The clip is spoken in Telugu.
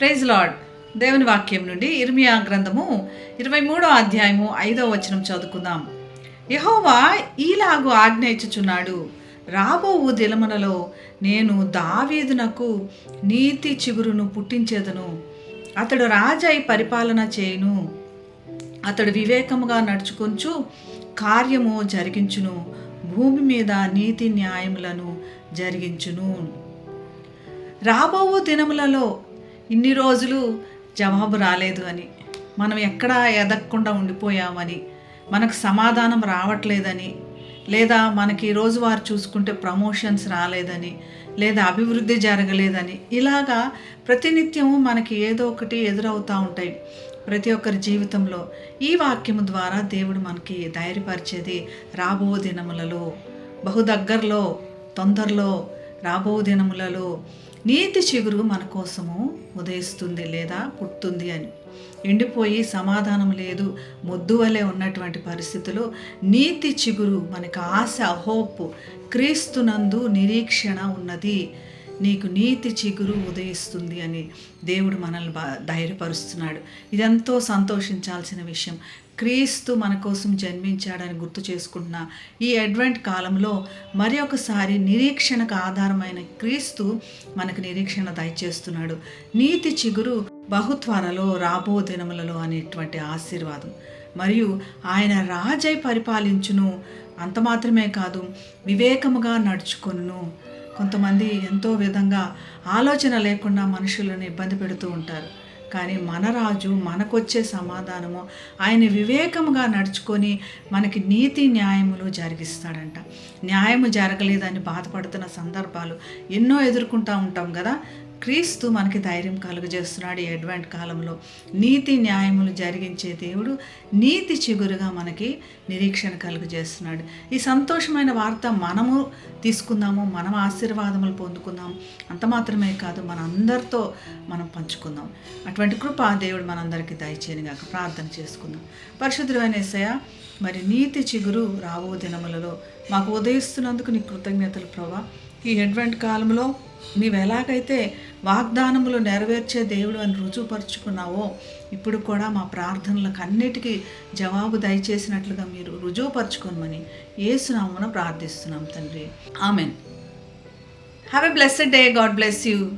Praise lord. దేవుని వాక్యం నుండి ఇర్మియా గ్రంథము ఇరవై మూడో అధ్యాయము ఐదో వచనం చదువుకుందాం. యహోవా ఈలాగు ఆజ్ఞ ఇచ్చుచున్నాడు. రాబో దిలమనలో నేను దావీదునకు నీతి చిగురును పుట్టించేదను. అతడు రాజై పరిపాలన చేయును. అతడు వివేకముగా నడుచుకొంచు కార్యము జరిగించును భూమి మీద నీతి న్యాయములను జరిగించును. రాబోవు దినములలో ఇన్ని రోజులు జవాబు రాలేదు అని మనం ఎక్కడా ఎదగకుండా ఉండిపోయామని మనకు సమాధానం రావట్లేదని లేదా మనకి రోజువారు చూసుకుంటే ప్రమోషన్స్ రాలేదని లేదా అభివృద్ధి జరగలేదని ఇలాగా ప్రతినిత్యము మనకి ఏదో ఒకటి ఎదురవుతూ ఉంటాయి. ప్రతి ఒక్కరి జీవితంలో ఈ వాక్యము ద్వారా దేవుడు మనకి ధైర్యపరిచేది రాబో దినములలో బహు దగ్గరలో తొందరలో రాబో దినములలో నీతి చిగురు మన కోసము ఉదయిస్తుంది లేదా పుట్టుతుంది అని. ఎండిపోయి సమాధానం లేదు మొద్దు వలె ఉన్నటువంటి పరిస్థితిలో నీతి చిగురు మనకు ఆశ హోప్ క్రీస్తునందు నిరీక్షణ ఉన్నది. నీకు నీతి చిగురు ఉదయిస్తుంది అని దేవుడు మనల్ని బా ధైర్యపరుస్తున్నాడు. ఇదెంతో సంతోషించాల్సిన విషయం. క్రీస్తు మన కోసం జన్మించాడని గుర్తు చేసుకుంటున్న ఈ అడ్వెంట్ కాలంలో మరి ఒకసారి నిరీక్షణకు ఆధారమైన క్రీస్తు మనకు నిరీక్షణ దయచేస్తున్నాడు. నీతి చిగురు బహుత్వరలో రాబో దినములలో అనేటువంటి ఆశీర్వాదం. మరియు ఆయన రాజై పరిపాలించును అంత మాత్రమే కాదు వివేకముగా నడుచుకొను కొంతమంది ఎంతో విధంగా ఆలోచన లేకుండా మనుషులను ఇబ్బంది పెడుతూ ఉంటారు. కానీ మన రాజు మనకొచ్చే సమాధానము ఆయన వివేకముగా నడుచుకొని మనకి నీతి న్యాయములు జరిగిస్తాడంట. న్యాయము జరగలేదని బాధపడుతున్న సందర్భాలు ఎన్నో ఎదుర్కొంటూ ఉంటాం కదా. క్రీస్తు మనకి ధైర్యం కలుగజేస్తున్నాడు ఈ అడ్వెంట్ కాలంలో. నీతి న్యాయములు జరిగించే దేవుడు నీతి చిగురుగా మనకి నిరీక్షణ కలుగజేస్తున్నాడు. ఈ సంతోషమైన వార్త మనము తీసుకుందాము మనం ఆశీర్వాదములు పొందుకుందాం. అంత మాత్రమే కాదు మన అందరితో మనం పంచుకుందాం. అటువంటి కృప దేవుడు మనందరికీ దయచేయని కాక ప్రార్థన చేసుకుందాం. పరిశుద్ధమైన ఏసయ్య మరి నీతి చిగురు రాబో దినములలో మాకు ఉదయిస్తున్నందుకు నీ కృతజ్ఞతలు ప్రభా. ఈ అడ్వెంట్ కాలంలో నీవు ఎలాగైతే వాగ్దానములు నెరవేర్చే దేవుడు అని రుజువుపరుచుకున్నావో ఇప్పుడు కూడా మా ప్రార్థనలకు అన్నిటికీ జవాబు దయచేసినట్లుగా మీరు రుజువుపరుచుకోమని ఏసునామున ప్రార్థిస్తున్నాం తండ్రి. Amen. Have a blessed day God bless you